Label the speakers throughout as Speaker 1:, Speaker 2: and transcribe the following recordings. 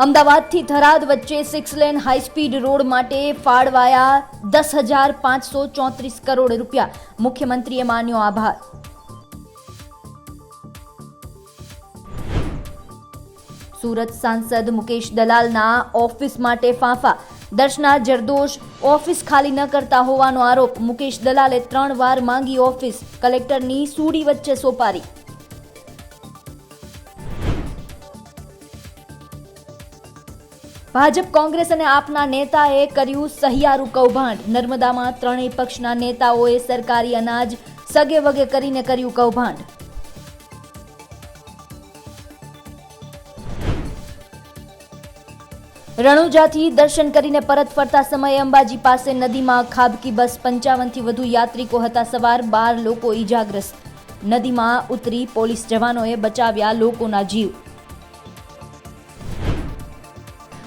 Speaker 1: અમદાવાદથી થરાદ વચ્ચે six lane high speed road માટે ફાળવાયા દસ હજાર પાંચસો ચોત્રીસ કરોડ રૂપિયા. મુખ્યમંત્રીએ માન્યો આભાર. સુરત સાંસદ મુકેશ દલાલના ઓફિસ માટે ફાંફા. દર્શના જરદોશ ઓફિસ ખાલી ન કરતા હોવાનો આરોપ. મુકેશ દલાલે ત્રણ વાર માંગી ઓફિસ. કલેક્ટરની સૂડી વચ્ચે સોપારી. ભાજપ કોંગ્રેસ અને આપના નેતાએ કર્યું સહિયારું કૌભાંડ. નર્મદામાં ત્રણેય પક્ષના નેતાઓએ સરકારી અનાજ સગે વગે કરીને કર્યું કૌભાંડ. રણુજાથી દર્શન કરીને પરત ફરતા સમયે અંબાજી પાસે નદીમાં ખાબકી બસ પંચાવનથી વધુ યાત્રિકો હતા. સવાર બાર લોકો ઈજાગ્રસ્ત. નદીમાં ઉતરી પોલીસ જવાનોએ બચાવ્યા લોકોના જીવ.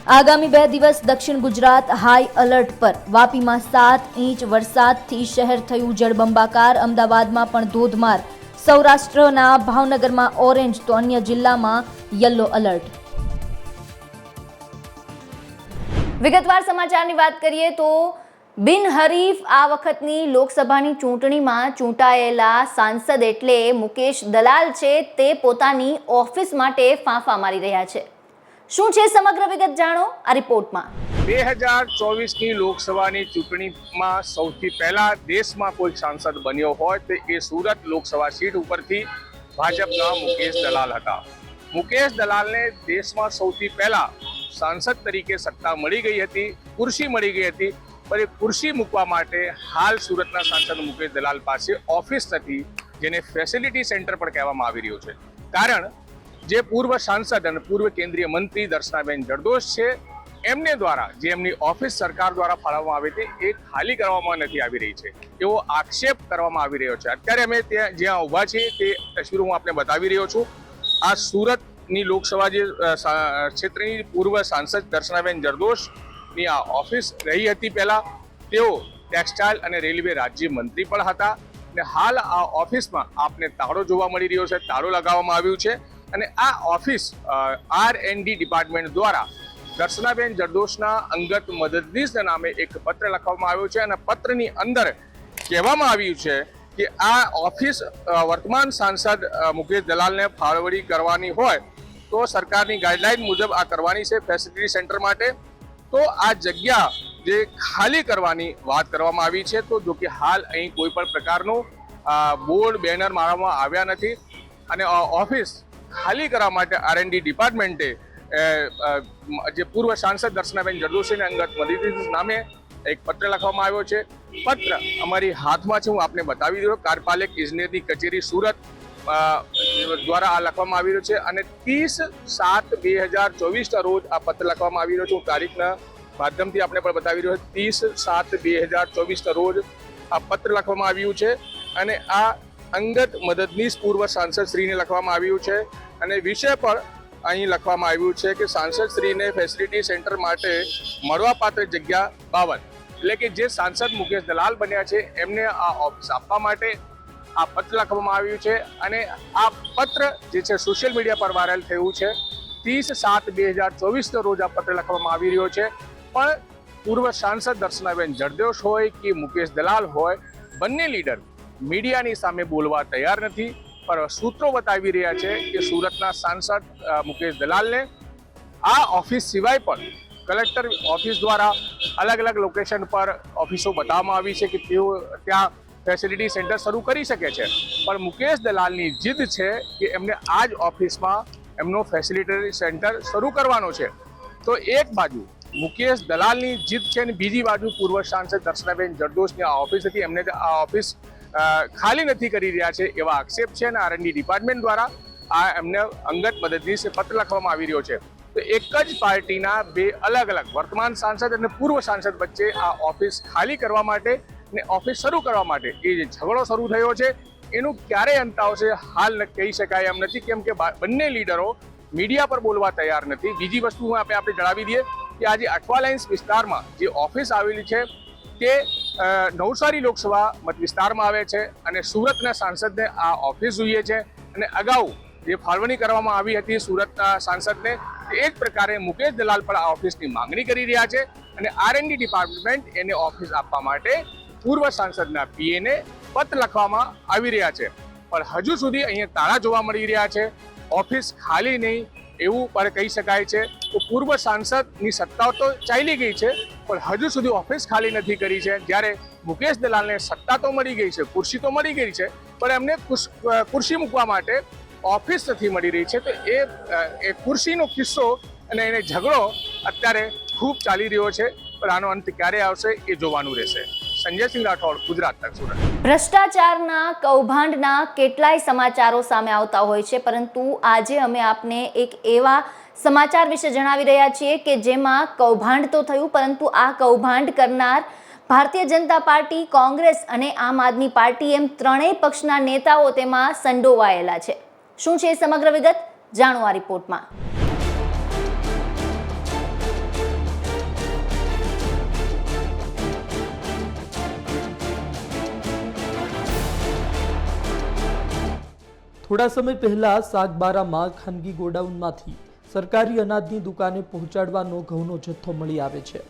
Speaker 1: આગામી બે દિવસ દક્ષિણ ગુજરાત હાઈ એલર્ટ પર. વાપીમાં સાત ઇંચ વરસાદથી શહેર થયું જળબંબાકાર. અમદાવાદમાં પણ ધોધમાર. સૌરાષ્ટ્રના ભાવનગરમાં ઓરેન્જ, તો અન્ય જિલ્લામાં યલો એલર્ટ વિગતવાર સમાચારની વાત કરીએ તો બિનહરીફ આ વખતની લોકસભાની ચૂંટણીમાં ચૂંટાયેલા સાંસદ એટલે મુકેશ દલાલ છે તે પોતાની ઓફિસ માટે ફાંફા મારી રહ્યા છે. શું છે સમગ્ર વિગત જાણો આ રિપોર્ટમાં?
Speaker 2: બે હજાર ચોવીસની લોકસભાની ચૂંટણીમાં સૌથી પહેલા દેશમાં કોઈ સાંસદ બન્યો હોય તો એ સુરત લોકસભા સીટ ઉપરથી ભાજપના મુકેશ દલાલ હતા. મુકેશ દલાલને દેશમાં સૌથી પહેલા સાંસદ તરીકે સત્તા મળી ગઈ હતી, ખુરશી મળી ગઈ હતી, પણ એ ખુરશી મૂકવા માટે હાલ સુરતના સાંસદ મુકેશ દલાલ પાસે ઓફિસ નથી, જેને ફેસિલિટી સેન્ટર પણ કહેવામાં આવી રહ્યું છે. કારણ જે પૂર્વ સાંસદ અને પૂર્વ કેન્દ્રીય મંત્રી દર્શનાબેન જરદોશ છે, એમને દ્વારા જે એમની ઓફિસ સરકાર દ્વારા ફાળવવામાં આવી હતી, એ ખાલી કરવામાં નથી આવી રહી છે. એવો આક્ષેપ કરવામાં આવી રહ્યો છે. અત્યારે અમે ત્યાં જ્યાં ઊભા છીએ, તે તસવીરો હું આપને બતાવી રહ્યો છું. આ સુરતની લોકસભા જે ક્ષેત્રની પૂર્વ સાંસદ દર્શનાબેન જરદોશની આ ઓફિસ રહી હતી પહેલા, તેઓ ટેક્સટાઇલ અને રેલવે રાજ્ય મંત્રી પણ હતા. અને હાલ આ ઓફિસમાં આપને તાળો જોવા મળી રહ્યો છે, તાળો લગાવવામાં આવ્યું છે. અને આ office R and D department દ્વારા દર્શનાબેન જરદોશના અંગત મદદનીશના નામે એક પત્ર લખવામાં આવ્યો છે અને પત્રની અંદર કહેવામાં આવ્યું છે કે આ ઓફિસ વર્તમાન સાંસદ મુકેશ દલાલને ફાળવણી કરવાની હોય તો સરકારની ગાઈડલાઈન મુજબ આ કરવાની છે ફેસિલિટી સેન્ટર માટે. તો આ જગ્યા જે ખાલી કરવાની વાત કરવામાં આવી છે તો જો કે હાલ અહીં કોઈ પણ પ્રકારનું બોર્ડ, બેનર મારવામાં આવ્યા નથી અને ઓફિસ ખાલી કરવા માટે આરએનડી ડિપાર્ટમેન્ટે જે પૂર્વ સાંસદ દર્શનાબેન જરદોશીને અંગત મદદનીશ નામે એક પત્ર લખવામાં આવ્યો છે. પત્ર અમારી હાથમાં છે, હું આપને બતાવી દઉં કાર્યપાલક ઇજનેરની કચેરી સુરત દ્વારા આ લખવામાં આવી રહ્યો છે અને ત્રીસ સાત બે હજાર ચોવીસના રોજ આ પત્ર લખવામાં આવી રહ્યો છે. હું તારીખના માધ્યમથી આપણે પણ બતાવી રહ્યો છે. ત્રીસ સાત બે હજાર ચોવીસના રોજ આ પત્ર લખવામાં આવ્યું છે અને આ અંગત મદદનીશ પૂર્વ સાંસદ શ્રીને લખવામાં આવ્યું છે અને વિષય પર અહીં લખવામાં આવ્યું છે કે સાંસદ શ્રીને ફેસિલિટી સેન્ટર માટે મળવાપાત્ર જગ્યા બાવન. એટલે કે જે સાંસદ મુકેશ દલાલ બન્યા છે, એમને આ ઓફિસ આપવા માટે આ પત્ર લખવામાં આવ્યું છે અને આ પત્ર જે છે સોશિયલ મીડિયા પર વાયરલ થયું છે. ત્રીસ સાત બે હજાર ચોવીસનો રોજ આ પત્ર લખવામાં આવી રહ્યો છે. પણ પૂર્વ સાંસદ દર્શનાબેન જરદોશ હોય કે મુકેશ દલાલ હોય, બંને લીડર મીડિયાની સામે બોલવા તૈયાર નથી, પણ સૂત્રો બતાવી રહ્યા છે કે સુરતના સાંસદ મુકેશ દલાલને આ ઓફિસ સિવાય પણ કલેક્ટર ઓફિસ દ્વારા અલગ અલગ લોકેશન પર ઓફિસો બતાવવામાં આવી છે કે તેઓ ત્યાં ફેસિલિટી સેન્ટર શરૂ કરી શકે છે. પણ મુકેશ દલાલની જીદ છે કે એમને આ જ ઓફિસમાં એમનો ફેસિલિટી સેન્ટર શરૂ કરવાનો છે. તો એક બાજુ મુકેશ દલાલની જીદ છે અને બીજી બાજુ પૂર્વ સાંસદ દર્શનાબેન જરદોશની આ ઓફિસ હતી. એમને આ ઓફિસ ખાલી નથી કરી રહ્યા છે એવા આક્ષેપ છે અને આરએનડી ડિપાર્ટમેન્ટ દ્વારા આ એમને અંગત મદદનીશ પત્ર લખવામાં આવી રહ્યો છે. તો એક જ પાર્ટીના બે અલગ અલગ વર્તમાન સાંસદ અને પૂર્વ સાંસદ વચ્ચે આ ઓફિસ ખાલી કરવા માટે ને ઓફિસ શરૂ કરવા માટે એ જે ઝઘડો શરૂ થયો છે, એનું ક્યારે અંત આવશે હાલ કહી શકાય એમ નથી, કેમ કે બંને લીડરો મીડિયા પર બોલવા તૈયાર નથી. બીજી વસ્તુ આપણે આપણે જણાવી દઈએ કે આજે અઠવા વિસ્તારમાં જે ઓફિસ આવેલી છે, તે નવસારી લોકસભા મત વિસ્તારમાં આવે છે અને સુરતના સાંસદને આ ઓફિસ જોઈએ છે અને અગાઉ જે ફાળવણી કરવામાં આવી હતી સુરતના સાંસદને એ જ પ્રકારે મુકેશ દલાલ પણ આ ઓફિસની માંગણી કરી રહ્યા છે અને આરએનડી ડિપાર્ટમેન્ટ એને ઓફિસ આપવા માટે પૂર્વ સાંસદના પીએને પત્ર લખવામાં આવી રહ્યા છે. પણ હજુ સુધી અહીંયા તાળા જોવા મળી રહ્યા છે. ઓફિસ ખાલી નહીં એવું પણ કહી શકાય છે. તો પૂર્વ સાંસદની સત્તાઓ તો ચાલી ગઈ છે, પણ હજુ સુધી ઓફિસ ખાલી નથી કરી છે. જ્યારે મુકેશ દલાલને સત્તા તો મળી ગઈ છે, ખુરશી તો મળી ગઈ છે, પણ એમને ખુરશી મૂકવા માટે ઓફિસ નથી મળી રહી છે. તો એ એ ખુરશીનો કિસ્સો અને એને ઝઘડો અત્યારે ખૂબ ચાલી રહ્યો છે, પણ આનો અંત ક્યારે આવશે એ જોવાનું રહેશે. સંજયસિંહ રાઠોડ, ગુજરાત તક સુરત.
Speaker 1: ભ્રષ્ટાચારના કૌભાંડના કેટલાય સમાચારો સામે આવતા હોય છે, પરંતુ આજે અમે આપને એક એવા સમાચાર વિશે જણાવી રહ્યા છીએ કે જેમાં કૌભાંડ તો થયું, પરંતુ આ કૌભાંડ કરનાર ભારતીય જનતા પાર્ટી, કોંગ્રેસ અને આમ આદમી પાર્ટી એમ ત્રણેય પક્ષના નેતાઓ તેમાં સંડોવાયેલા છે. શું છે સમગ્ર વિગત? જાણો આ રિપોર્ટમાં.
Speaker 3: થોડા સમય પહેલા સાગબારામાં ખાનગી ગોડાઉનમાંથી સરકારી અનાજની દુકાને પહોંચાડવાનો ઘઉંનો જથ્થો મળી આવે છે.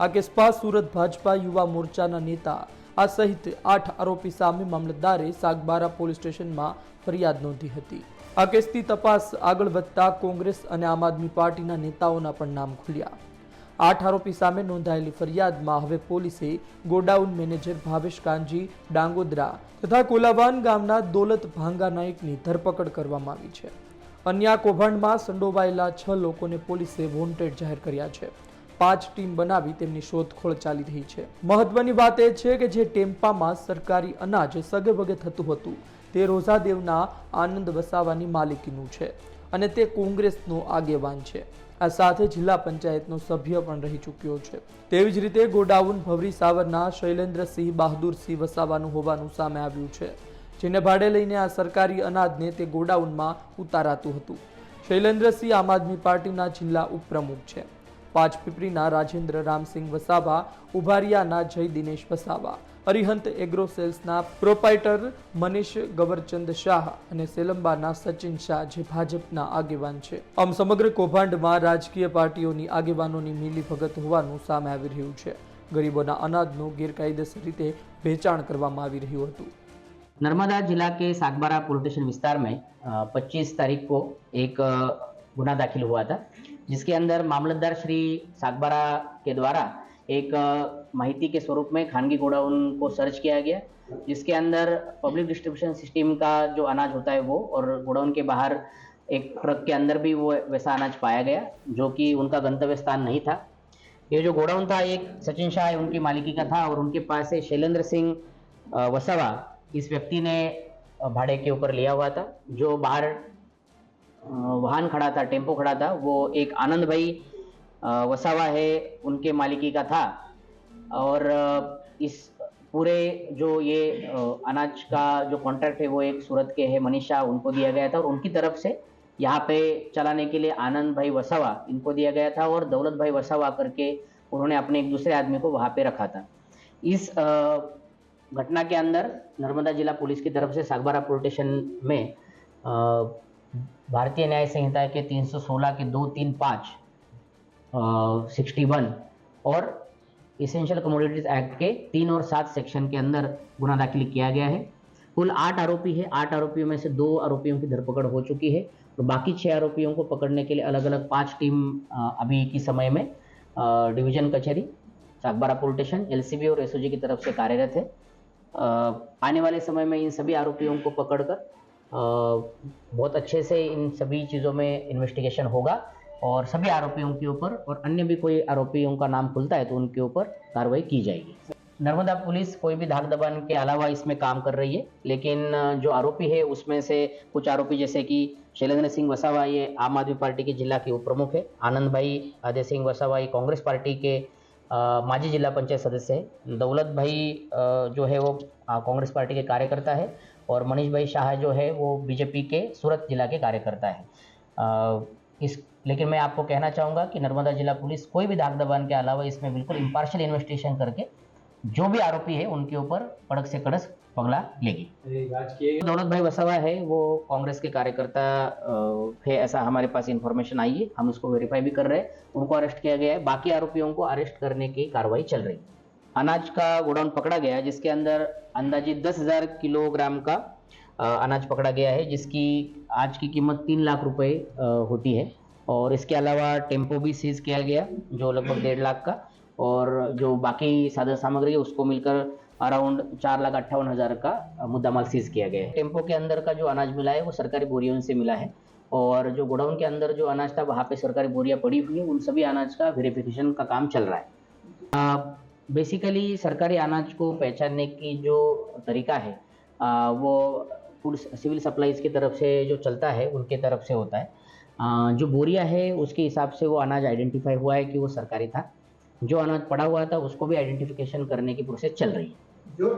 Speaker 3: આ કેસમાં સુરત ભાજપા યુવા મોરચાના નેતા, આ સહિત આઠ આરોપી સામે મામલતદારે સાગબારા પોલીસ સ્ટેશનમાં ફરિયાદ નોંધી હતી. આ કેસની તપાસ આગળ વધતા કોંગ્રેસ અને આમ આદમી પાર્ટીના નેતાઓના પણ નામ ખુલ્યા. આઠ આરોપી સામે નોંધાયેલી ફરિયાદમાં હવે પોલીસે ગોડાઉન મેનેજર ભાવેશ કાંજી ડાંગોદરા તથા કોલાવાન ગામના દોલત ભાંગા નાયકની ધરપકડ કરવામાં આવી છે. અન્ય કૌભાંડમાં સંડોવાયેલા છ લોકોને પોલીસે વોન્ટેડ જાહેર કર્યા છે. પાંચ ટીમ બનાવી તેમની શોધખોળ ચાલી રહી છે. મહત્વની વાત એ છે કે જે ટેમ્પામાં સરકારી અનાજ સગે વગે થતું હતું, તે રોઝાદેવના આનંદ વસાવાની માલિકીનું છે અને તે કોંગ્રેસનો આગેવાન છે. આ સાથે જિલ્લા પંચાયતનો સભ્ય પણ રહી ચૂક્યો છે. તેવી જ રીતે ગોડાઉન ભવરી સાવરના શૈલેન્દ્રસિંહ બહાદુરસિંહ વસાવાનું હોવાનું સામે આવ્યું છે. જેને ભાડે લઈને આ સરકારી અનાજને તે ગોડાઉનમાં ઉતારાતું હતું. શૈલેન્દ્રસિંહ આમ આદમી પાર્ટીના જિલ્લા ઉપપ્રમુખ છે. પાંચપીપરીના રાજેન્દ્ર રામસિંહ વસાવા, ઉભારિયાના જય દિનેશ વસાવા, અરિહંત એગ્રો સેલ્સના પ્રોપાઇટર મનીષ ગવરચંદ શાહ અને સેલંબાના સચિન શાહ જે ભાજપના આગેવાન છે. આમ સમગ્ર કૌભાંડમાં રાજકીય પાર્ટીઓની આગેવાનોની મિલીભગત હોવાનું સામે આવી રહ્યું છે. ગરીબોના અનાજનું ગેરકાયદેસર રીતે વેચાણ કરવામાં આવી રહ્યું હતું.
Speaker 4: नर्मदा जिला के सागबारा पुलिस स्टेशन विस्तार में पच्चीस तारीख को एक गुना दाखिल हुआ था, जिसके अंदर मामलतदार श्री सागबारा के द्वारा एक माहिती के स्वरूप में खानगी गोडाउन को सर्च किया गया, जिसके अंदर पब्लिक डिस्ट्रीब्यूशन सिस्टम का जो अनाज होता है वो और गोडाउन के बाहर एक ट्रक के अंदर भी वो वैसा अनाज पाया गया, जो कि उनका गंतव्य स्थान नहीं था। ये जो गोडाउन था, एक सचिन शाह उनकी मालिकी का था और उनके पास से शैलेंद्र सिंह वसावा इस व्यक्ति ने भाड़े के ऊपर लिया हुआ था। जो बाहर वाहन खड़ा था, टेंपो खड़ा था, वो एक आनंद भाई वसावा है, उनके मालिकी का था। और इस पूरे जो ये अनाज का जो कॉन्ट्रैक्ट है, वो एक सूरत के है, मनीषा, उनको दिया गया था। और उनकी तरफ़ से यहाँ पे चलाने के लिए आनंद भाई वसावा, इनको दिया गया था। और दौलत भाई वसावा करके उन्होंने अपने एक दूसरे आदमी को वहाँ पे रखा था। इस घटना के अंदर नर्मदा जिला पुलिस की तरफ़ से सागबारा पुलिस स्टेशन में भारतीय न्याय संहिता के 316 के दो तीन पाँच सिक्सटी वन और इसेंशियल कमोडिटीज एक्ट के तीन और सात सेक्शन के अंदर गुना दाखिल किया गया है। कुल आठ आरोपी है। आठ आरोपियों में से दो आरोपियों की धरपकड़ हो चुकी है और बाकी छह आरोपियों को पकड़ने के लिए अलग अलग पाँच टीम अभी की समय में डिवीज़न कचहरी, सागबारा पुलिस स्टेशन, एलसीबी और एसओजी की तरफ़ से कार्यरत है। आने वाले समय में इन सभी आरोपियों को पकड़कर बहुत अच्छे से इन सभी चीज़ों में इन्वेस्टिगेशन होगा और सभी आरोपियों के ऊपर और अन्य भी कोई आरोपियों का नाम खुलता है तो उनके ऊपर कार्रवाई की जाएगी। नर्मदा पुलिस कोई भी धाक दबान के अलावा इसमें काम कर रही है, लेकिन जो आरोपी है उसमें से कुछ आरोपी जैसे कि शैलेंद्र सिंह वसावा, ये आम आदमी पार्टी के जिला के उप प्रमुख है, आनंद भाई, अजय सिंह वसावा, ये कांग्रेस पार्टी के माजी जिला पंचायत सदस्य है। दौलत भाई जो है वो कांग्रेस पार्टी के कार्यकर्ता है और मनीष भाई शाह जो है वो बीजेपी के सूरत जिला के कार्यकर्ता है। इस लेकिन मैं आपको कहना चाहूँगा कि नर्मदा जिला पुलिस कोई भी धाक दबान के अलावा इसमें बिल्कुल इम्पार्शल इन्वेस्टिगेशन करके जो भी आरोपी है उनके ऊपर कड़क से कड़क पगला लेगी। दौलत भाई वसावा है वो कांग्रेस के कार्यकर्ता है ऐसा हमारे पास इंफॉर्मेशन आई है हम उसको वेरीफाई भी कर रहे हैं उनको अरेस्ट किया गया है बाकी आरोपियों को अरेस्ट करने की कार्रवाई चल रही है। अनाज का गोडाउन पकड़ा गया जिसके अंदर अंदाजित दस हज़ार किलोग्राम का अनाज पकड़ा गया है जिसकी आज की कीमत तीन लाख रुपए होती है। और इसके अलावा टेंपो भी सीज किया गया जो लगभग डेढ़ लाख का और जो बाकी साधन सामग्री है उसको मिलकर अराउंड चार लाख अट्ठावन हज़ार का मुद्दामाल सीज किया गया है। टेंपो के अंदर का जो अनाज मिला है वो सरकारी बोरियों से मिला है। और जो गोडाउन के अंदर जो अनाज था वहाँ पे सरकारी बोरियाँ पड़ी हुई है। उन सभी अनाज का वेरिफिकेशन का काम चल रहा है। बेसिकली सरकारी अनाज को पहचानने की जो तरीका है आ, वो फ़ूड सिविल सप्लाईज की तरफ़ से जो चलता है उनके तरफ़ से होता है। आ, जो बोरिया है उसके हिसाब से वो अनाज आइडेंटिफाई हुआ है कि वो सरकारी था। जो अनाज पड़ा हुआ था उसको भी आइडेंटिफिकेशन करने की प्रोसेस चल रही है।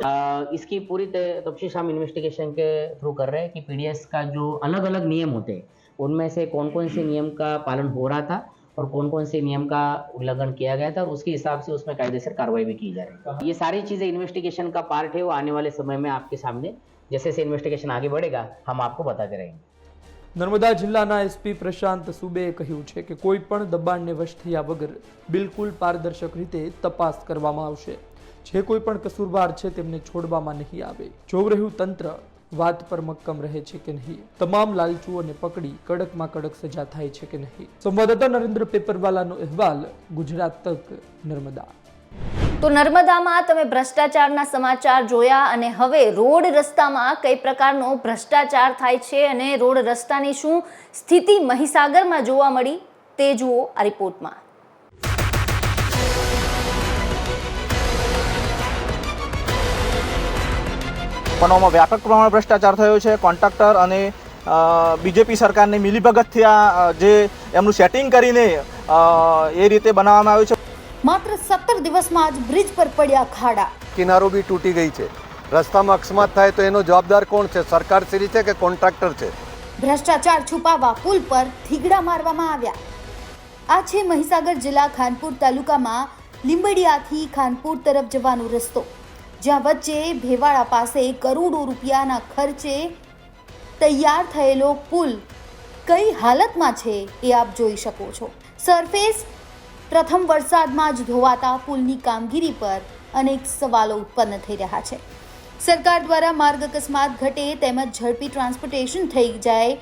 Speaker 4: आ, इसकी पूरी त- तफ्तीश हम इन्वेस्टिगेशन के थ्रू कर रहे हैं कि पीडीएस का जो अलग अलग नियम होते हैं उनमें से कौन कौन से नियम का पालन हो रहा था और कौन कौन से नियम का उल्लंघन किया गया था और उसके हिसाब से उसमें कायदेसर कार्रवाई भी की जा रही है ये सारी चीज़ें इन्वेस्टिगेशन का पार्ट है वो आने वाले समय में आपके सामने जैसे जैसे इन्वेस्टिगेशन आगे बढ़ेगा हम आपको बताते रहेंगे
Speaker 3: નર્મદા જિલ્લાના એસપી પ્રશાંત સુબેએ કહ્યું છે કે કોઈ પણ દબાણને વશ થયા વગર બિલકુલ પારદર્શક રીતે તપાસ કરવામાં આવશે જે કોઈ પણ કસૂરવાર છે તેમને છોડવામાં નહીં આવે. જોવ રહ્યું તંત્ર વાત પર મક્કમ રહે છે કે નહીં? તમામ લાલચુઓને પકડી કડકમાં કડક સજા થાય છે કે નહીં? સંવાદદાતા નરેન્દ્ર પેપરવાલાનો અહેવાલ ગુજરાત તક નર્મદા.
Speaker 1: તો નર્મદામાં તમે ભ્રષ્ટાચારના સમાચાર જોયા અને હવે રોડ રસ્તામાં કઈ પ્રકારનો ભ્રષ્ટાચાર થાય છે અને રોડ રસ્તાની શું સ્થિતિ મહીસાગરમાં જોવા મળી તે જુઓ આ રિપોર્ટમાં.
Speaker 5: પણોમાં વ્યાપક પ્રમાણમાં ભ્રષ્ટાચાર થયો છે. કોન્ટ્રાક્ટર અને બીજેપી સરકારની મિલીભગતથી આ જે એમનું સેટિંગ કરીને એ રીતે બનાવવામાં આવ્યું છે.
Speaker 6: માત્ર સત્તર દિવસમાં જ બ્રિજ પર પડ્યા ખાડા.
Speaker 7: કિનારો બી તૂટી ગઈ છે. રસ્તામાં અકસ્માત થાય તો એનો જવાબદાર કોણ છે? સરકાર શ્રી છે કે કોન્ટ્રાક્ટર છે?
Speaker 6: ભ્રષ્ટાચાર છુપાવવા પુલ પર થીગડા મારવામાં આવ્યા. આ છે મહીસાગર જિલ્લા ખાનપુર તાલુકામાં લીંબડિયાથી ખાનપુર તરફ જવાનો રસ્તો. જ્યાં વચ્ચે ભેવાળા પાસે કરોડો રૂપિયાના ખર્ચે તૈયાર થયેલો પુલ કઈ હાલતમાં છે એ આપ જોઈ શકો છો. સરફેસ પ્રથમ વરસાદમાં જ ધોવાતા પુલની કામગીરી પર અનેક સવાલો ઉત્પન્ન થઈ રહ્યા છે. સરકાર દ્વારા માર્ગ અકસ્માત ઘટે તેમજ ઝડપી ટ્રાન્સપોર્ટેશન થઈ જાય,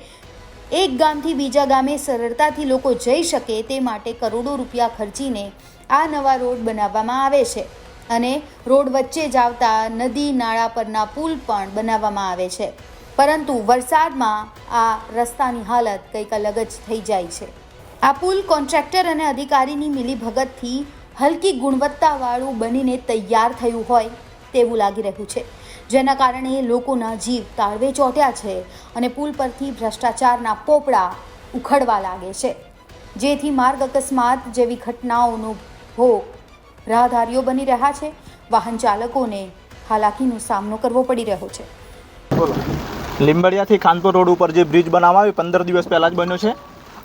Speaker 6: એક ગામથી બીજા ગામે સરળતાથી લોકો જઈ શકે તે માટે કરોડો રૂપિયા ખર્ચીને આ નવા રોડ બનાવવામાં આવે છે. અને રોડ વચ્ચે જ આવતા નદી નાળા પરના પુલ પણ બનાવવામાં આવે છે. પરંતુ વરસાદમાં આ રસ્તાની હાલત કંઈક અલગ જ થઈ જાય છે. આ પુલ કોન્ટ્રાક્ટર અને અધિકારીની મિલીભગતથી હલકી ગુણવત્તાવાળું બનીને તૈયાર થયું હોય તેવું લાગી રહ્યું છે. જેના કારણે લોકોના જીવ તાળવે ચોંટ્યા છે અને પુલ પરથી ભ્રષ્ટાચારના પોપડા ઉખડવા લાગે છે. જેથી માર્ગ અકસ્માત જેવી ઘટનાઓનો ભોગ રાહદારીઓ બની રહ્યા છે. વાહન ચાલકોને હાલાકીનો સામનો કરવો પડી રહ્યો છે.
Speaker 5: લીંબડિયાથી ખાનપુર રોડ ઉપર જે બ્રિજ બનાવવા આવ્યો પંદર દિવસ પહેલાં જ બન્યો છે.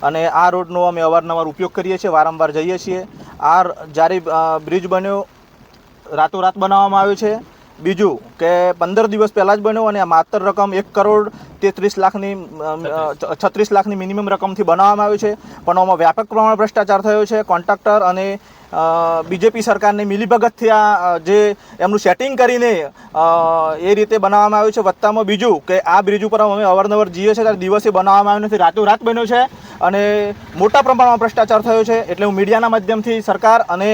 Speaker 5: અને આ રોડનો અમે અવારનવાર ઉપયોગ કરીએ છીએ વારંવાર જઈએ છીએ. આ જ્યારે બ્રિજ બન્યો રાતોરાત બનાવવામાં આવ્યો છે. બીજું કે પંદર દિવસ પહેલાં જ બન્યો અને માત્ર રકમ એક કરોડ તેત્રીસ લાખની છત્રીસ લાખની મિનિમમ રકમથી બનાવવામાં આવ્યું છે. પણ આમાં વ્યાપક પ્રમાણમાં ભ્રષ્ટાચાર થયો છે. કોન્ટ્રાક્ટર અને બીજેપી સરકારની મિલીભગતથી આ જે એમનું સેટિંગ કરીને એ રીતે બનાવવામાં આવ્યું છે. વત્તામાં બીજું કે આ બ્રિજ ઉપર અમે અવારનવાર જઈએ છીએ, ત્યારે દિવસે બનાવવામાં આવ્યું નથી. રાતોરાત બન્યો છે અને મોટા પ્રમાણમાં ભ્રષ્ટાચાર થયો છે. એટલે હું મીડિયાના માધ્યમથી સરકાર અને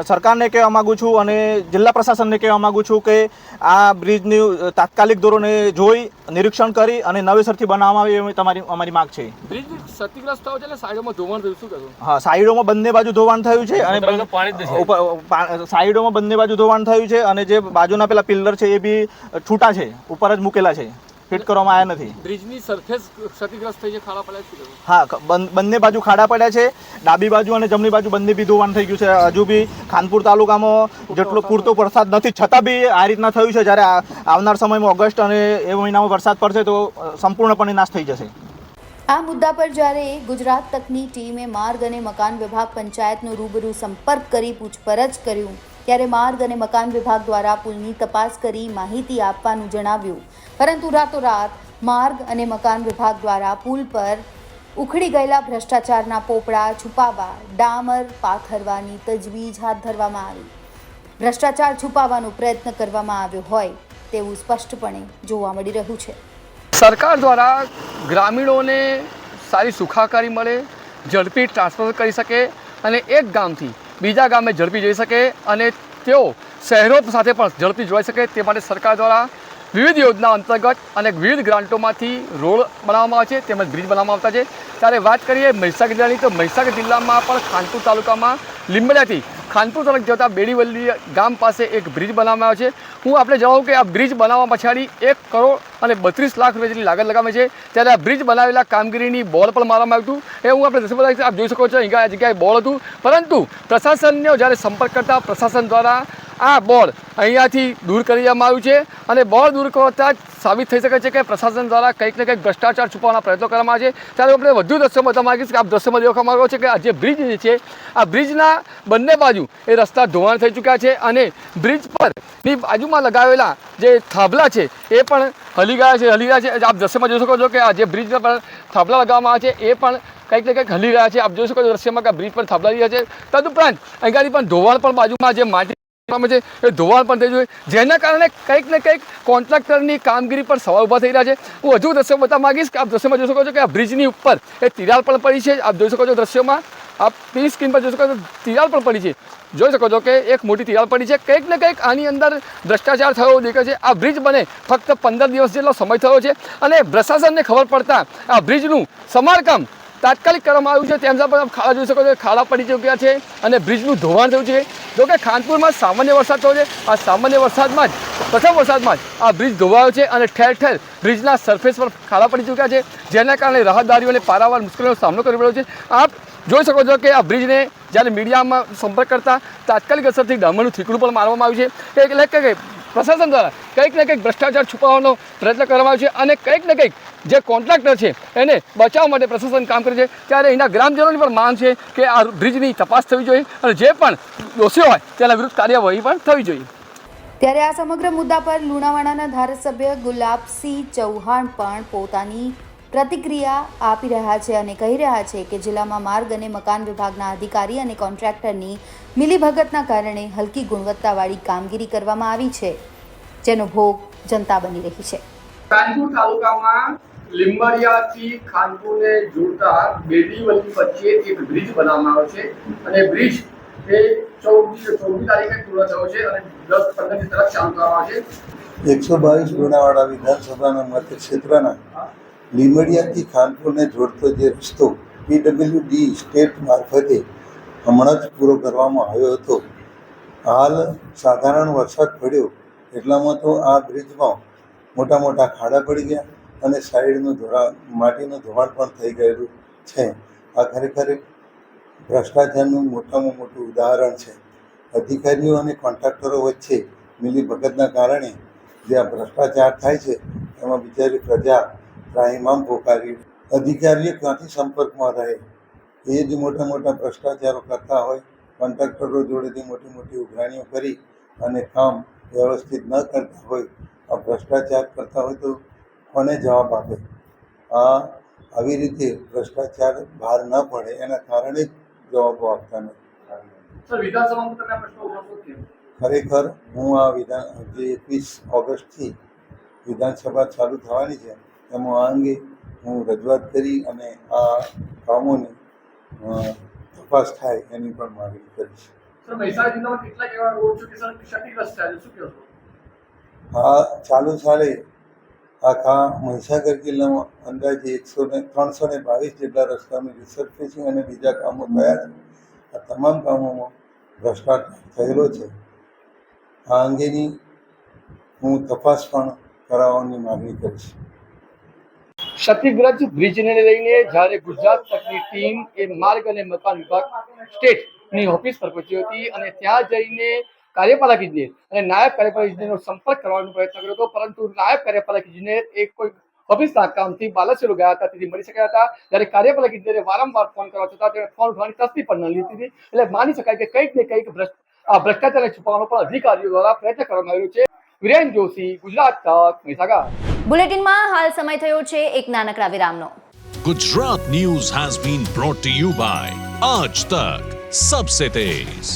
Speaker 5: સરકારને કહેવા માગું છું અને જિલ્લા પ્રશાસનને કહેવા માગું છું કે આ બ્રિજની તાત્કાલિક ધોરણે જોઈ નિરીક્ષણ કરી અને નવેસરથી બનાવવામાં આવે એવી તમારી અમારી માગ છે.
Speaker 8: બ્રિજ ક્ષતિગ્રસ્ત થયો છે એટલે સાઈડમાં ધોવાણ થયું શું
Speaker 5: હા સાઈડોમાં બંને બાજુ ધોવાણ થયું છે અને સાઈડોમાં બંને બાજુ ધોવાણ થયું છે અને જે બાજુના પેલા પિલ્લર છે એ બી છૂટા છે ઉપર જ મૂકેલા છે. ફિટ કરવામાં આવ્યા નથી.
Speaker 8: બ્રિજની સરફેસ ક્ષતિગ્રસ્ત થઈ છે ખાડા પડ્યા છે
Speaker 5: હા બંને બાજુ ખાડા પડ્યા છે. ડાબી બાજુ અને જમણી બાજુ બંને બી ધોવાણ થઈ ગયું છે. હજુ બી ખાનપુર તાલુકામાં જેટલો પૂરતો વરસાદ નથી. છતાં બી આ રીતના થયું છે. જ્યારે આવનાર સમયમાં ઓગસ્ટ અને એ મહિનામાં વરસાદ પડશે તો સંપૂર્ણપણે નાશ થઈ જશે.
Speaker 6: આ મુદ્દા પર જ્યારે ગુજરાત તકની ટીમે માર્ગ અને મકાન વિભાગ પંચાયતનો રૂબરૂ સંપર્ક કરી પૂછપરછ કર્યું ત્યારે માર્ગ અને મકાન વિભાગ દ્વારા પુલની તપાસ કરી માહિતી આપવાનું જણાવ્યું. પરંતુ રાતોરાત માર્ગ અને મકાન વિભાગ દ્વારા પુલ પર ઉખડી ગયેલા ભ્રષ્ટાચારના પોપડા છુપાવવા ડામર પાથરવાની તજવીજ હાથ ધરવામાં આવી. ભ્રષ્ટાચાર છુપાવવાનો પ્રયત્ન કરવામાં આવ્યો હોય તેવું સ્પષ્ટપણે જોવા મળી રહ્યું છે.
Speaker 8: સરકાર દ્વારા ગ્રામીણોને સારી સુખાકારી મળે, ઝડપી ટ્રાન્સફર કરી શકે અને એક ગામથી બીજા ગામે ઝડપી જઈ શકે અને તેઓ શહેરો સાથે પણ ઝડપી જોડાઈ શકે તે માટે સરકાર દ્વારા વિવિધ યોજના અંતર્ગત અને વિવિધ ગ્રાન્ટોમાંથી રોડ બનાવવામાં આવે છે તેમજ બ્રિજ બનાવવામાં આવતા છે. ત્યારે વાત કરીએ મહીસાગર જિલ્લાની, તો મહીસાગર જિલ્લામાં પણ ખાનપુર તાલુકામાં લીંબડિયાથી ખાનપુર તરફ જતા બેડીવલ્લી ગામ પાસે એક બ્રિજ બનાવવામાં આવ્યો છે. હું આપણે જણાવું કે આ બ્રિજ બનાવવા પછાડી એક કરોડ અને બત્રીસ લાખ રૂપિયા જેટલી લાગત લગાવે છે. ત્યારે આ બ્રિજ બનાવેલા કામગીરીની બોર્ડ પણ મારવામાં આવ્યું હતું. એ હું આપણે દ્રશ્ય બતાવીશ. આપ જોઈ શકો છો, અહીંયા આ જગ્યાએ બોર્ડ હતું. પરંતુ પ્રશાસનનો જ્યારે સંપર્ક કરતા પ્રશાસન દ્વારા આ બોર્ડ અહીંયાથી દૂર કરી દેવામાં આવ્યું છે. અને બોર્ડ દૂર કરતા સાબિત થઈ શકે છે કે પ્રશાસન દ્વારા કંઈક ને કંઈક ભ્રષ્ટાચાર છુપાવવાના પ્રયત્નો કરવામાં આવે છે. ત્યારે આપણે વધુ દ્રશ્યો બતાવવા માગીશ કે આપ દ્રશ્યમાં દેખવા માંગો છો કે આ જે બ્રિજ છે, આ બ્રિજના બંને બાજુ એ રસ્તા ધોવાણ થઈ ચૂક્યા છે. અને બ્રિજ પરની બાજુમાં લગાવેલા જે થાંભલા છે, એ પણ હલી ગયા છે હલી ગયા છે. આપ દ્રશ્યમાં જોઈ શકો છો કે આ જે બ્રિજ પર થાંભલા લગાવવામાં આવે છે, એ પણ કંઈક ને કંઈક હલી રહ્યા છે. આપ જોઈ શકો છો દ્રશ્યમાં કે બ્રિજ પર થાંભલા રહ્યા છે. તદુપરાંત અહીંયાથી પણ ધોવાણ પણ બાજુમાં જે માટી છે, એ ધોવાણ પણ થઈ જોઈએ જેના કારણે કંઈક ને કંઈક કોન્ટ્રાક્ટરની કામગીરી પર સવાલ ઊભા થઈ રહ્યા છે. હું હજુ દ્રશ્યો બતાવવા માંગીશ કે આપ દ્રશ્યમાં જોઈ શકો છો કે આ બ્રિજની ઉપર એ તિરાલ પણ પડી છે. આપ જોઈ શકો છો દ્રશ્યોમાં, આપ પી સ્ક્રીન પર જોઈ શકો છો તિરાલ પણ પડી છે. જોઈ શકો છો કે એક મોટી તિરાડ પડી છે. કંઈક ને કંઈક આની અંદર ભ્રષ્ટાચાર થયો દેખાય છે. આ બ્રિજ બને ફક્ત પંદર દિવસ જેટલો સમય થયો છે અને પ્રશાસનને ખબર પડતા આ બ્રિજનું સમારકામ તાત્કાલિક કરવામાં આવ્યું છે. તેમ છતાં પણ ખાડા જોઈ શકો છો, ખાડા પડી ચૂક્યા છે અને બ્રિજનું ધોવાણ થયું છે. જો કે ખાનપુરમાં સામાન્ય વરસાદ થયો છે. આ સામાન્ય વરસાદમાં જ, પ્રથમ વરસાદમાં જ આ બ્રિજ ધોવાયો છે અને ઠેર ઠેર બ્રિજના સરફેસ પર ખાડા પડી ચૂક્યા છે. જેના કારણે રાહતદારીઓને પારાવાર મુશ્કેલીનો સામનો કરવો પડ્યો છે. આપ જોઈ શકો છો કે આ બ્રિજને જ્યારે મીડિયામાં સંપર્ક કરતા તાત્કાલિક અસરથી ડામરનું થીકડું પણ મારવામાં આવ્યું છે. એટલે કે પ્રશાસન દ્વારા કંઈક ને કંઈક ભ્રષ્ટાચાર છુપાવવાનો પ્રયત્ન કરવામાં આવ્યો છે અને કંઈક ને કંઈક જે કોન્ટ્રાક્ટર છે એને બચાવવા માટે પ્રશાસન કામ કરે છે. ત્યારે એના ગ્રામજનોની પણ માંગ છે કે આ બ્રિજની તપાસ થવી જોઈએ અને જે પણ દોષીઓ હોય તેના વિરુદ્ધ કાર્યવાહી પણ થવી જોઈએ.
Speaker 6: ત્યારે આ સમગ્ર મુદ્દા પર લુણાવાડાના ધારાસભ્ય ગુલાબસિંહ ચૌહાણ પણ પોતાની પ્રતિક્રિયા આપી રહ્યા છે અને કહી રહ્યા છે કે જિલ્લામાં માર્ગ અને મકાન વિભાગના અધિકારી અને કોન્ટ્રાક્ટરની મિલીભગતના કારણે હલકી ગુણવત્તાવાળી કામગીરી કરવામાં આવી છે જેનો ભોગ જનતા બની રહી છે.
Speaker 8: કાનપુર તાલુકામાં લીંબડિયાથી ખાનપુરને જોડતા બેડીવલી વચ્ચે એક બ્રિજ બનાવવામાં આવ્યો છે અને બ્રિજ એ ચૌદ ચૌદમી તારીખે પૂર્ણ થયો છે અને દસ પંદરની તરફ ચાલુ કરવામાં આવશે.
Speaker 9: એકસો બાવીસ લુણાવાડા વિધાનસભાના મતક્ષેત્રના લીમડિયાથી ખાનપુરને જોડતો જે રસ્તો પીડબ્લ્યુડી સ્ટેટ મારફતે હમણાં જ પૂરો કરવામાં આવ્યો હતો. હાલ સાધારણ વરસાદ પડ્યો એટલામાં તો આ બ્રિજમાં મોટા મોટા ખાડા પડી ગયા અને સાઈડનું ધોળા માટીનું ધોવાણ પણ થઈ ગયેલું છે. આ ખરેખર ભ્રષ્ટાચારનું મોટામાં મોટું ઉદાહરણ છે. અધિકારીઓ અને કોન્ટ્રાક્ટરો વચ્ચે મિલીભગતના કારણે જે આ ભ્રષ્ટાચાર થાય છે, એમાં બિચારી પ્રજા ત્રાહિમામ પોકારી અધિકારીઓ ક્યાંથી સંપર્કમાં રહે? એ જ મોટા મોટા ભ્રષ્ટાચારો કરતા હોય કોન્ટ્રાક્ટરો જોડેથી મોટી મોટી ઉઘરાણીઓ કરી અને કામ વ્યવસ્થિત ન કરતા હોય આ ભ્રષ્ટાચાર કરતા હોય તો કોને જવાબ આપે? આ આવી રીતે ભ્રષ્ટાચાર બહાર ન પડે એના કારણે જ જવાબો આપતા નથી. ખરેખર હું આ વિધાન જે એકવીસ ઓગસ્ટથી વિધાનસભા ચાલુ થવાની છે એમાં આ અંગે હું રજૂઆત કરી અને આ કામોની તપાસ થાય એની પણ માગણી કરીશ. હા ચાલુ સાલે આખા મહીસાગર જિલ્લામાં અંદાજે એકસો ને ત્રણસો ને બાવીસ જેટલા રસ્તાનું રિસર્ફેસિંગ અને બીજા કામો થયા છે. આ તમામ કામોમાં ભ્રષ્ટાચાર થયેલો છે. આ અંગેની હું તપાસ પણ કરાવવાની માગણી કરીશ.
Speaker 10: ક્ષતિગ્રસ્ત બ્રિજને લઈને જ્યારે ગુજરાત તકની ટીમ એ માર્ગ અને મકાન વિભાગ સ્ટેટની ઓફિસ પર પહોંચી હતી અને ત્યાં જઈને કાર્યપાલક ઇજનેર અને નાયબ કાર્યપાલક ઇજનેરનો સંપર્ક કરવાનો પ્રયત્ન કર્યો હતો, પરંતુ નાયબ કાર્યપાલક ઇજનેર એ કોઈ ઓફિસના કામથી બાલાસેરો ગયા હતા, તેથી મળી શક્યા હતા. જ્યારે કાર્યપાલક ઇજનેરે વારંવાર ફોન કરવા છતાં તેણે ફોન ઉઠવાની તસ્તી પણ ન લીધી હતી. એટલે માની શકાય કે કંઈક ને કંઈક ભ્રષ્ટાચાર છુપાવવાનો પણ અધિકારીઓ દ્વારા પ્રયત્ન કરવામાં આવ્યો છે. વિરેન જોશી, ગુજરાત તક, મહીસાગર.
Speaker 1: બુલેટિનમાં હાલ સમય થયો છે એક નાનકડા વિરામનો
Speaker 11: Gujarat News has been brought to you by Aaj Tak Sabse Tez.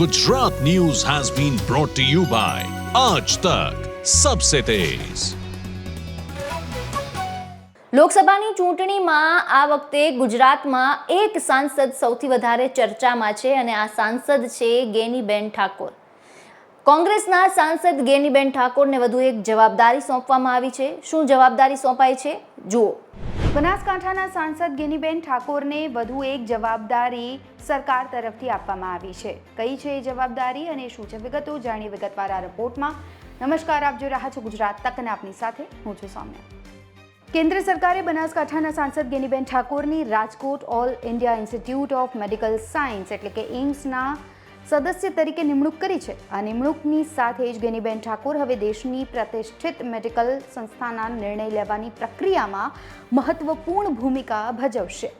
Speaker 11: Gujarat News has been brought to you Aaj Tak Sabse Tez.
Speaker 1: લોકસભાની ચૂંટણીમાં આ વખતે ગુજરાતમાં એક સાંસદ સૌથી વધારે ચર્ચામાં છે અને આ સાંસદ છે ગેનીબેન ઠાકોર. કોંગ્રેસના સાંસદ ગેનીબેન ઠાકોરને વધુ એક જવાબદારી સોંપવામાં આવી છે. શું જવાબદારી સોંપાઈ છે? જુઓ.
Speaker 6: બનાસકાંઠાના સાંસદ ગેનીબેન ઠાકોરને વધુ એક જવાબદારી સરકાર તરફથી આપવામાં આવી છે. કઈ છે એ જવાબદારી અને શું છે વિગતો જાણીએ વિગતવાર આ રિપોર્ટમાં. નમસ્કાર, આપ જોઈ રહ્યા છો ગુજરાત તક અને આપની સાથે હું છું સૌમ્યા. કેન્દ્ર સરકારે બનાસકાંઠાના સાંસદ Geniben ઠાકોરની Rajkot All India Institute of Medical Science એટલે કે એમ્સના સદસ્ય તરીકે નિમણૂક કરી છે. આ નિમણૂકની સાથે જ ગેનીબેન ઠાકોર હવે દેશની પ્રતિષ્ઠિત મેડિકલ સંસ્થાના નિર્ણય લેવાની પ્રક્રિયામાં મહત્વપૂર્ણ ભૂમિકા ભજવશે.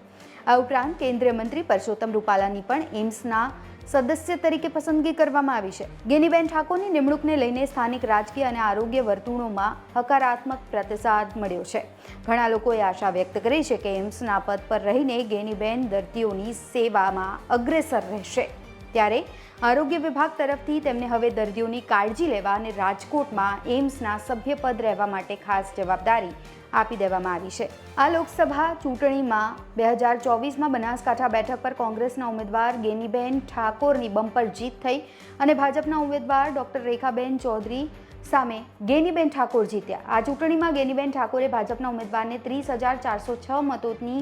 Speaker 6: આ ઉપરાંત કેન્દ્રીય મંત્રી પરસોત્તમ રૂપાલાની પણ એમ્સના સદસ્ય તરીકે પસંદગી કરવામાં આવી છે. ગેનીબેન ઠાકોરની નિમણૂકને લઈને સ્થાનિક રાજકીય અને આરોગ્ય વર્તુળોમાં હકારાત્મક પ્રતિસાદ મળ્યો છે. ઘણા લોકોએ આશા વ્યક્ત કરી છે કે એમ્સના પદ પર રહીને ગેનીબેન દર્દીઓની સેવામાં અગ્રેસર રહેશે. ત્યારે આરોગ્ય વિભાગ તરફથી તેમને હવે દર્દીઓની કાળજી લેવા અને રાજકોટમાં એમ્સના સભ્યપદ રહેવા માટે ખાસ જવાબદારી આપી દેવામાં આવી છે. આ લોકસભા ચૂંટણીમાં બે હજાર ચોવીસમાં બનાસકાંઠા બેઠક પર કોંગ્રેસના ઉમેદવાર ગેનીબેન ઠાકોરની બમ્પર જીત થઈ અને ભાજપના ઉમેદવાર ડોક્ટર રેખાબેન ચૌધરી સામે ગેનીબેન ઠાકોર જીત્યા. આ ચૂંટણીમાં ગેનીબેન ઠાકોરે ભાજપના ઉમેદવારને ત્રીસ હજાર ચારસો છ મતોની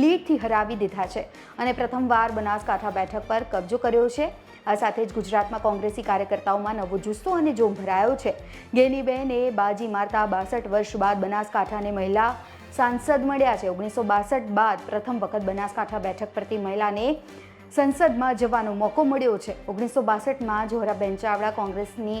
Speaker 6: લીડથી હરાવી દીધા છે અને પ્રથમવાર બનાસકાંઠા બેઠક પર કબજો કર્યો છે. આ સાથે જ ગુજરાતમાં કોંગ્રેસી કાર્યકર્તાઓમાં નવો જુસ્સો અને જોમ ભરાયો છે. ગેનીબેન બાજી મારતા બાસઠ વર્ષ બાદ બનાસકાંઠાને મહિલા સાંસદ મળ્યા છે. ઓગણીસો બાસઠ બાદ પ્રથમ વખત બનાસકાંઠા બેઠક પરથી મહિલાને સંસદમાં જવાનો મોકો મળ્યો છે. ઓગણીસો બાસઠમાં જોહરાબેન ચાવડા કોંગ્રેસની